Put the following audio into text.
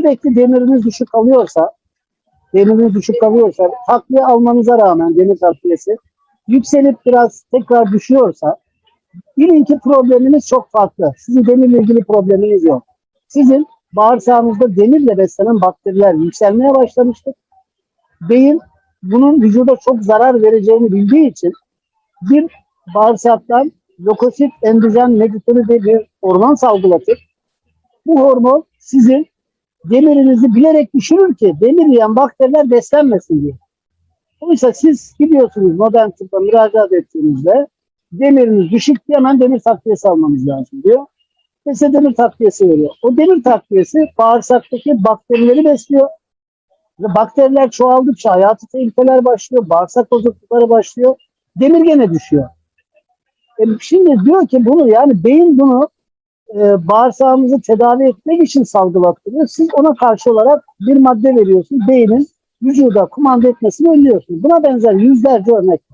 sürekli demiriniz düşük kalıyorsa, demiriniz düşük kalıyorsa, takviye almanıza rağmen demir takviyesi yükselip biraz tekrar düşüyorsa, bilin ki probleminiz çok farklı. Sizin demirle ilgili probleminiz yok. Sizin bağırsağınızda demirle beslenen bakteriler yükselmeye başlamıştır. Beyin bunun vücuda çok zarar vereceğini bildiği için bir bağırsaktan lökosit endojen meditörü diye bir hormon salgılatır. Bu hormon sizin demirinizi bilerek düşürür ki demir yiyen bakteriler beslenmesin diye. Oysa siz gidiyorsunuz modern tıbba müracaat ettiğinizde demiriniz düşük hemen demir takviyesi almanız lazım diyor. Ve size demir takviyesi veriyor. O demir takviyesi bağırsaktaki bakterileri besliyor. Bakteriler çoğaldıkça hayati tehlikeler başlıyor. Bağırsak bozuklukları başlıyor. Demir gene düşüyor. E şimdi diyor ki bunu yani beyin bunu e, bağırsağımızı tedavi etmek için salgılattırıyor. Siz ona karşı olarak bir madde veriyorsunuz. Beynin vücuda kumanda etmesini önlüyorsunuz. Buna benzer yüzlerce örnek